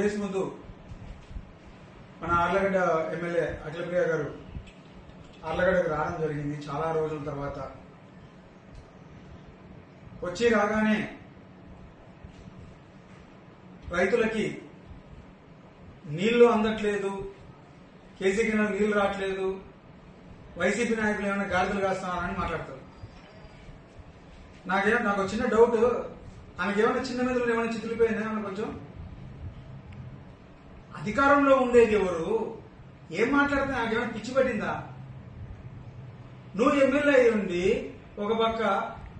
Days ముందు మన Allagadda MLA Akhilapriya గారు ఆర్లగడ్డకు రావడం జరిగింది చాలా రోజుల తర్వాత. వచ్చి రాగానే రైతులకి నీళ్ళు అందట్లేదు కేసీ కింద నీళ్ళు రావట్లేదు వైసీపీ నాయకులు ఏమైనా గాడిదలు కాస్తున్నారని మాట్లాడతారు. నాకేమో నాకు చిన్న డౌట్ ఆమెకేమైనా చిన్న మెదడు ఏమైనా చితిలిపోయిందా ఏమైనా కొంచెం? అధికారంలో ఉండేది ఎవరు? ఏం మాట్లాడితే నాకేమైనా పిచ్చి పట్టిందా? నువ్వు ఎమ్మెల్యే అయి ఉండి ఒక పక్క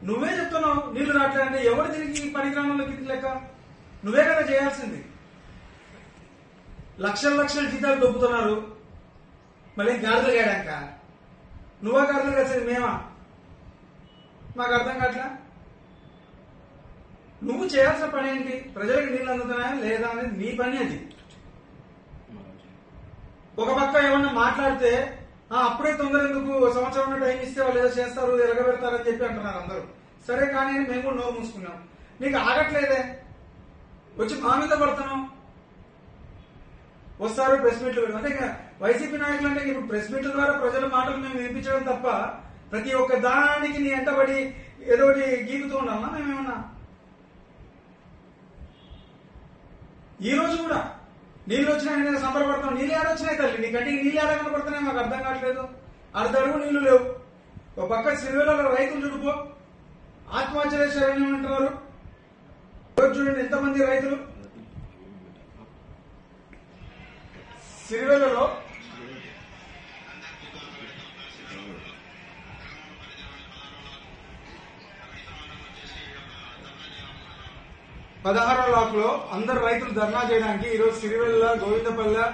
నువ్వే చెప్తున్నావు నీళ్ళు రావట్లేదంటే ఎవరు తిరిగి పనిగ్రామంలో కింది లెక్క? నువ్వే కదా చేయాల్సింది. లక్షల లక్షల జీతాలు దొబ్బుతున్నారు. మళ్ళీ గాడిదలు గాడాక నువ్వా గాడిదలు కలిసేది మేమా? మాకు అర్థం కావట్లా? నువ్వు చేయాల్సిన పని ఏంటి? ప్రజలకు నీళ్ళు అందుతున్నాయా లేదా అనేది నీ పని అది. ఒక పక్క ఏమన్నా మాట్లాడితే అప్పుడే తొందర ఎందుకు? సంవత్సరం టైం ఇస్తే వాళ్ళు ఏదో చేస్తారు ఎరగబెడతారని చెప్పి అంటున్నారు అందరూ. సరే కానీ మేము కూడా నోరు మూసుకున్నాం. నీకు ఆగట్లేదే? వచ్చి మా మీద పడుతున్నాం వస్తారు ప్రెస్ మీట్లు అంటే ఇంకా వైసీపీ నాయకులు అంటే ఇప్పుడు ప్రెస్ మీట్ల ద్వారా ప్రజల మాటలు మేము వినిపించడం తప్ప ప్రతి ఒక్క దానికి నీ ఎంటబడి ఏదో ఒకటి గీకుతూ ఉండాలన్నా మేమేమన్నా? ఈ రోజు కూడా నీళ్ళు వచ్చినాయి నేను సంబరపడతాం నీళ్ళు ఆడొచ్చినాయి తల్లి? నీ కంటికి నీళ్ళు ఆడ కనపడుతున్నాయి? మాకు అర్థం కావట్లేదు అర్ధ నీళ్ళు లేవు. ఒక పక్క సిరివేలలో రైతులు చూడుకో ఆత్మహత్యలే శరణ్యం అంటున్నారు ఈరోజు చూడండి ఎంతమంది రైతులు. సిరివేలలో పదహారో లాక్లో అందరు రైతులు ధర్నా చేయడానికి ఈరోజు సిరివెల్ల గోవిందపల్లె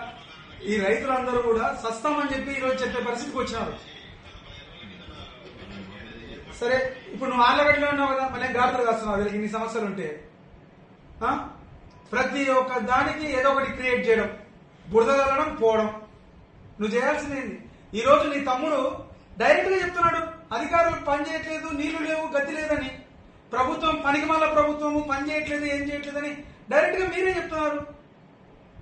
ఈ రైతులందరూ కూడా సస్తామని చెప్పి ఈరోజు చెప్పే పరిస్థితికి వచ్చినారు. సరే ఇప్పుడు నువ్వు ఆర్లగడ్డలో ఉన్నావు కదా మళ్ళీ గాడులు కాస్తున్నావు వీళ్ళకి ఇన్ని సమస్యలు ఉంటే. ప్రతి ఒక్క దానికి ఏదో ఒకటి క్రియేట్ చేయడం బురద పోవడం. నువ్వు చేయాల్సింది ఏంది? ఈ రోజు నీ తమ్ముడు డైరెక్ట్గా చెప్తున్నాడు అధికారులు పని చేయట్లేదు నీళ్ళు లేవు గతి లేదని. ప్రభుత్వం పనికిమాల ప్రభుత్వము పని చేయట్లేదు ఏం చేయట్లేదని డైరెక్ట్గా మీరే చెప్తున్నారు.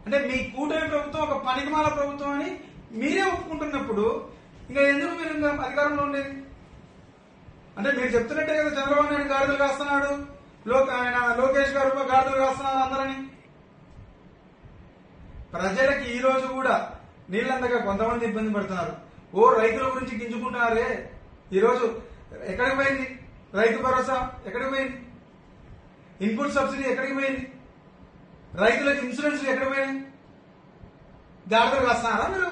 అంటే మీ కూటమి ప్రభుత్వం ఒక పనికిమాల ప్రభుత్వం అని మీరే ఒప్పుకుంటున్నప్పుడు ఇంకా ఎందుకు మీరు ఇంకా అధికారంలో ఉండేది? అంటే మీరు చెప్తున్నట్టే కదా చంద్రబాబు నాయుడు గాడిదలు కాస్తున్నాడు లోక ఆయన లోకేష్ గారు గాడిదలు కాస్తున్నారు అందరని. ప్రజలకి ఈ రోజు కూడా నీళ్ళందక కొంతమంది ఇబ్బంది పడుతున్నారు. ఓ రైతుల గురించి గింజుకుంటున్నారే. ఈరోజు ఎక్కడికి పోయింది? రైతు భరోసా ఎక్కడికి పోయింది? ఇన్పుట్ సబ్సిడీ ఎక్కడికి పోయింది? రైతులకు ఇన్సూరెన్స్ ఎక్కడికి పోయినాయి జాగ్రత్తలు కాస్తున్నారా మీరు?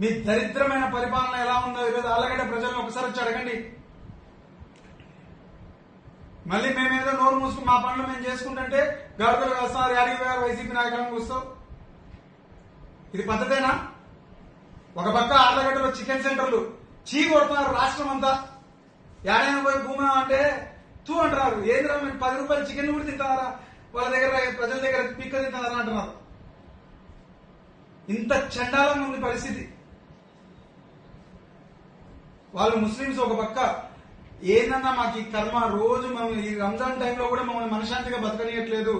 మీ దరిద్రమైన పరిపాలన ఎలా ఉందో ఈరోజు ఆలగడ్డ ప్రజలను ఒకసారి వచ్చి అడగండి. మళ్ళీ మేమేదో నోరు మూసుకుని మా పనులు మేము చేసుకుంటుంటే గాడుదలు వస్తున్నారు యాడికి పోయారు? వైసీపీ నాయకులను కూస్తాం ఇది పద్ధతేనా? ఒక పక్క ఆర్లగడ్డలో చికెన్ సెంటర్లు చీ కొడుతున్నారు రాష్ట్రం అంతా. ఏడైనా పోయి భూమి అంటే తూ అంటున్నారు. ఏంద్రా మీరు పది రూపాయలు చికెన్ కూడా తింటారా వాళ్ళ దగ్గర ప్రజల దగ్గర పిక్క తింటారా అంటున్నారు. ఇంత చండాలంగా ఉంది పరిస్థితి. వాళ్ళు ముస్లింస్ ఒక పక్క. ఏందన్నా మాకు ఈ కర్మ రోజు మేము ఈ రంజాన్ టైంలో కూడా మమ్మల్ని మనశాంతిగా బతకనియట్లేదు.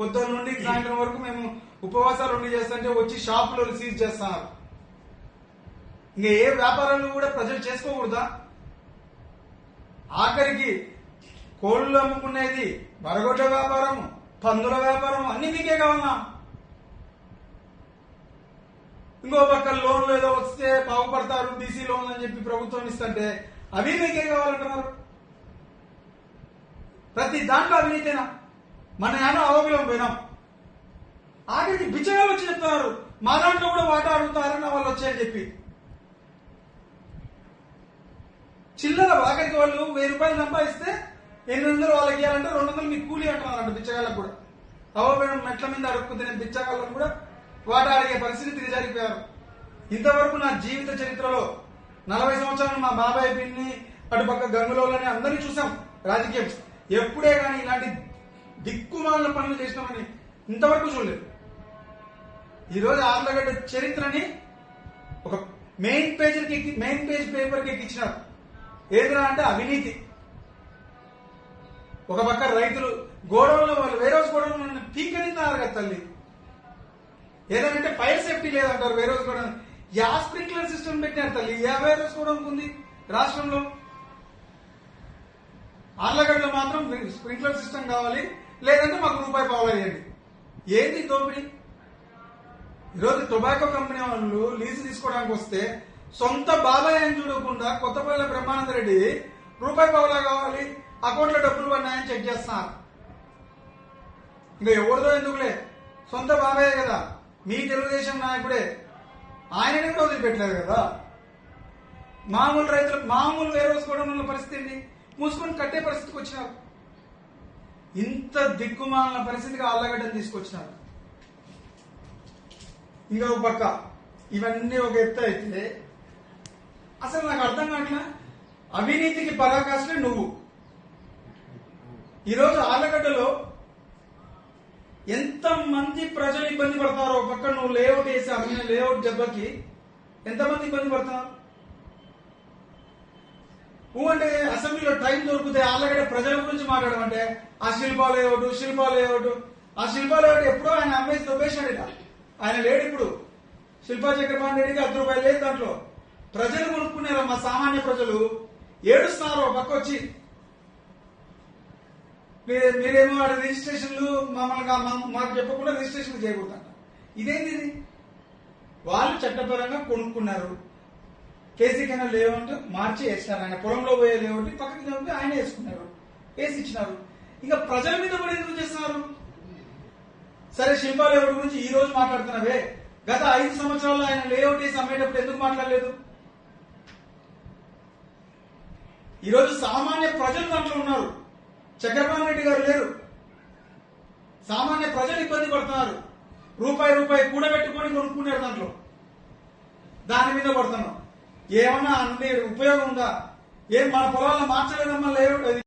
పొద్దున్న నుండి సాయంత్రం వరకు మేము ఉపవాసాలు ఉండి చేస్తుంటే వచ్చి షాపులో సీజ్ చేస్తున్నారు. ఇంకా ఏ వ్యాపారాలు కూడా ప్రజలు చేసుకోకూడదా? ఆఖరికి కోళ్ళు అమ్ముకునేది బరగొడ్ల వ్యాపారం పందుల వ్యాపారం అన్ని మీకే కావాలా ఇంకో పక్క లోన్లు ఏదో వస్తే బాగుపడతారు బీసీ లోన్లు అని చెప్పి ప్రభుత్వం ఇస్తుంటే అవి మీకే కావాలంటున్నారు. ప్రతి దాంట్లో అవినీతేనా మన ఏమో అవబిలం పోయినాం. ఆఖరికి బిచ్చగా వచ్చి చెప్తున్నారు మా దాంట్లో కూడా వాటా అడుగుతారన్న వాళ్ళు వచ్చాయని చెప్పి. చిల్లర ఆఖరికి వాళ్ళు వెయ్యి రూపాయలు సంపాదిస్తే ఎనిమిది వందలు వాళ్ళకి ఇవ్వాలంటే రెండు వందలు మీకు కూలి అంటున్నారంట బిచ్చగాళ్ళకు కూడా. అవబోయిన మెట్ల మీద అడుక్కుతున్న బిచ్చగాళ్ళకు కూడా వాట అడిగే పరిస్థితి దిగజారిపోయారు. ఇంతవరకు నా జీవిత చరిత్రలో నలభై సంవత్సరాలు మా బాబాయ్ పిన్ని అటుపక్క గంగులోని అందరినీ చూసాం రాజకీయం. ఎప్పుడే కానీ ఇలాంటి దిక్కుమాలిన పనులు చేసినామని ఇంతవరకు చూడలేదు. ఈరోజు ఆర్లగడ్డ చరిత్రని ఒక మెయిన్ పేజీకి మెయిన్ పేజ్ పేపర్కి ఎక్కించినారు ఏదిరా అంటే అవినీతి. ఒక పక్క రైతులు గోడౌన్లో వాళ్ళు వేరే గోడౌన్లో కదా తల్లి. ఏదంటే ఫైర్ సేఫ్టీ లేదంటారు వేరే రోజు యా స్ప్రింక్లర్ సిస్టమ్ పెట్టినారు తల్లి. యా వైరస్ కూడా ఉంది రాష్ట్రంలో. ఆర్లగడ్డలో మాత్రం స్ప్రింక్లర్ సిస్టమ్ కావాలి. లేదంటే మాకు రూపాయి పావులేయండి ఏంది దోపిడీ? ఈరోజు టొబాకో కంపెనీ వాళ్ళు లీజు తీసుకోవడానికి వస్తే సొంత బాబాయ్ అని చూడకుండా కొత్తపల్లి బ్రహ్మానంద రెడ్డి రూపాయి పావులా కావాలి అకౌంట్లో డబ్బులు పడినాయని చెక్ చేస్తున్నారు. ఇంకా ఎవరిదో ఎందుకులే? సొంత బాబాయే కదా. మీ తెలుగుదేశం నాయకుడే. ఆయననే కూడా వదిలిపెట్టలేదు కదా? మామూలు రైతులు మామూలు వేరోసుకోవడం వల్ల పరిస్థితి మూసుకొని కట్టే పరిస్థితికి వచ్చినారు. ఇంత దిక్కుమాలిన పరిస్థితిగా ఆళ్ళగడ్డను తీసుకొచ్చినారు. ఇంకా ఒక పక్క. ఇవన్నీ ఒక ఎత్తు అయితే అసలు నాకు అర్థం కావట్లా? అవినీతికి పరాకాష్లే నువ్వు. ఈరోజు ఆలగడ్డలో ఎంత మంది ప్రజలు ఇబ్బంది పడతారో ఒక పక్క నువ్వు లేఅవుట్ వేసి అమ్మిన లేఅవుట్ దెబ్బకి ఎంతమంది ఇబ్బంది పడతారు నువ్వు అంటే అసెంబ్లీలో టైం దొరికితే ఆళ్ళగడ్డ ప్రజల గురించి మాట్లాడమంటే ఆ శిల్పా లేఅవుట్ శిల్పా లేఅవుట్. ఆ శిల్పా లేఅవుట్ ఎప్పుడో ఆయన అమ్మేసి దొబ్బేశాడు ఆయన లేడు ఇప్పుడు. శిల్పా చక్రపాణి రెడ్డికి అర్ధ రూపాయలు లేదు దాంట్లో. ప్రజలు కొనుక్కున్నారు మా సామాన్య ప్రజలు. ఏడుస్తున్నారు ఒక పక్క వచ్చి. మీరు మీరేమో ఆడ రిజిస్ట్రేషన్లు మమ్మల్ని మాకు చెప్పకుండా రిజిస్ట్రేషన్ చేయకూడదంట. ఇదేంటి ఇది? వాళ్ళు చట్టపరంగా కొనుక్కున్నారు. కేసీ కన్నా లేవంటే మార్చి వేసినారు. ఆయన పొలంలో పోయే లేవంటే పక్కకి లేవంటే ఆయన వేసుకున్నారు. వేసి ఇచ్చినారు. ఇంకా ప్రజల మీద కూడా ఎందుకు చేస్తున్నారు? సరే శిల్పా లేఅవుట్ గురించి ఈ రోజు మాట్లాడుతున్నావే? గత ఐదు సంవత్సరాల్లో ఆయన లేఅవుట్ వేసి అమ్మేటప్పుడు ఎందుకు మాట్లాడలేదు? ఈరోజు సామాన్య ప్రజలు దాంట్లో ఉన్నారు. చక్రపాణి రెడ్డి గారు లేరు. సామాన్య ప్రజలు ఇబ్బంది పడుతున్నారు. రూపాయి రూపాయి కూడబెట్టుకొని కొనుక్కున్నారు దాంట్లో. దాని మీద పడుతున్నాం. ఏమన్నా అన్ని ఉపయోగం ఉందా? ఏం మన పొలాలను మార్చలేదమ్మా లేవు